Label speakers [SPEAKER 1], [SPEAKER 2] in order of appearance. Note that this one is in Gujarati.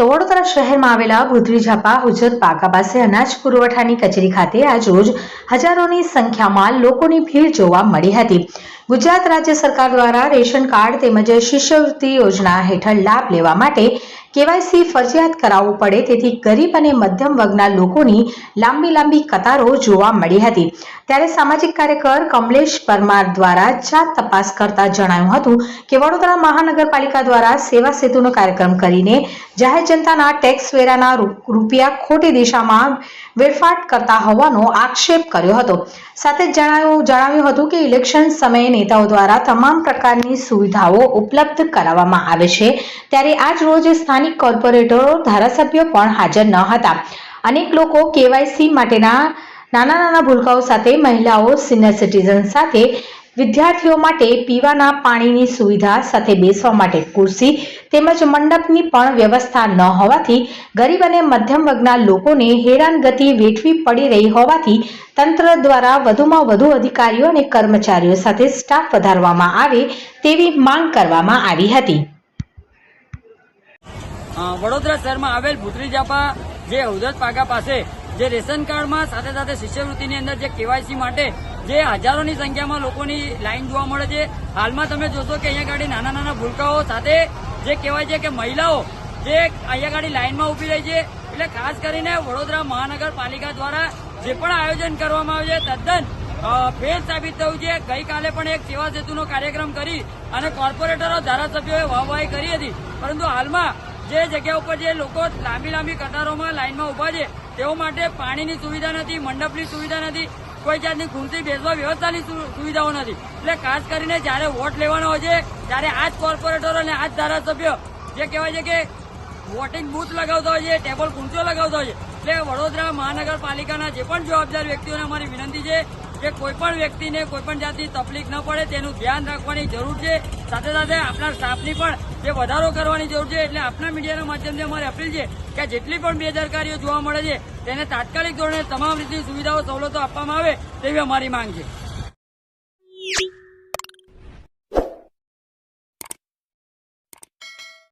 [SPEAKER 1] તો શહેરમાં આવેલા ઝાપા હુજત પાકા પાસે અનાજ પુરવઠાની કચેરી ખાતે આજ હજારોની સંખ્યામાં લોકોની ભીડ જોવા મળી હતી. ગુજરાત રાજ્ય સરકાર દ્વારા રેશન કાર્ડ તેમજ શિષ્યવૃત્તિ યોજના હેઠળ લાભ લેવા માટે કેવાયસી ફરજિયાત કરાવવું પડે તેથી ગરીબ અને મધ્યમ વર્ગના લોકોની લાંબી લાંબી કતારો જોવા મળી હતી. ત્યારે સામાજિક કાર્યકર કમલેશ પરમાર દ્વારા જાત તપાસ કરતા જણાવ્યું હતું કે વડોદરા મહાનગરપાલિકા દ્વારા સેવા સેતુનો કાર્યક્રમ કરીને જાહેર જનતાના ટેક્સ વેરાના રૂપિયા ખોટી દિશામાં વેડફાટ કરતા હોવાનો આક્ષેપ કર્યો હતો. સાથે જણાવ્યું જણાવ્યું હતું કે ઇલેક્શન સમયે નેતાઓ દ્વારા તમામ પ્રકારની સુવિધાઓ ઉપલબ્ધ કરાવવામાં આવે છે. ત્યારે આજ રોજ સ્થાનિક કોર્પોરેટરો, ધારાસભ્યો પણ હાજર ન હતા. અનેક લોકો કેવાયસી માટેના નાના નાના ભૂલકાઓ સાથે મહિલાઓ સિનિયર સિટીઝન સાથે વિદ્યાર્થીઓ માટે પીવાના પાણીની સુવિધા સાથે બેસવા માટે ખુરશી તેમજ મંડપની પણ વ્યવસ્થા ન હોવાથી ગરીબ અને મધ્યમ વર્ગના લોકોને હેરાનગતિ વેઠવી પડી રહી હોવાથી તંત્ર દ્વારા વધુમાં વધુ અધિકારીઓ અને કર્મચારીઓ સાથે સ્ટાફ વધારવામાં આવે તેવી માંગ કરવામાં આવી હતી.
[SPEAKER 2] વડોદરા શહેરમાં આવેલ ભૂતરી જાપા જે હૌદત પાગા પાસે જે રેશન કાર્ડમાં સાથે સાથે શિષ્યવૃત્તિની અંદર જે કેવાયસી માટે જે હજારોની સંખ્યામાં લોકોની લાઇન જોવા મળે છે. હાલમાં તમે જોશો કે અહીંયા ગાડી નાના નાના ભૂલકાઓ સાથે જે કહેવાય છે કે મહિલાઓ જે અહીંયા ગાડી લાઇનમાં ઊભી રહી છે. એટલે ખાસ કરીને વડોદરા મહાનગરપાલિકા દ્વારા જે પણ આયોજન કરવામાં આવ્યું છે, તદ્દન ફેલ સાબિત થયું છે. ગઈકાલે પણ એક સેવા સેતુનો કાર્યક્રમ કરી અને કોર્પોરેટરો, ધારાસભ્યોએ વાહવાહી કરી હતી. પરંતુ હાલમાં જે જગ્યા ઉપર જે લોકો લાંબી લાંબી કતારોમાં લાઇનમાં ઊભા છે, તેઓ માટે પાણીની સુવિધા નથી, મંડપની સુવિધા નથી. કોઈ જાતની ખુરશી બેસવા વ્યવસ્થાની સુવિધાઓ નથી. એટલે ખાસ કરીને જ્યારે વોટ લેવાનો હોય છે, ત્યારે આ જ કોર્પોરેટરો અને આ જ ધારાસભ્યો જે કહેવાય છે કે વોટિંગ બૂથ લગાવતા હોય છે ટેબલ ખૂંચો લગાવતા હોય છે. એટલે વડોદરા મહાનગરપાલિકાના જે પણ જવાબદાર વ્યક્તિઓને અમારી વિનંતી છે કે કોઈ પણ વ્યક્તિને કોઈ પણ જાતની તકલીફ ન પડે, તેનું ધ્યાન રાખવાની જરૂર છે. સાથે સાથે આપણા સ્ટાફની પણ જે વધારો કરવાની જરૂર છે, એટલે આપણા મીડિયાના માધ્યમથી અમારી અપીલ છે કે જેટલી પણ બેદરકારીઓ જોવા મળે છે, તેને તાત્કાલિક ધોરણે તમામ રીતની સુવિધાઓ, સવલતો આપવામાં આવે તેવી અમારી માંગ છે.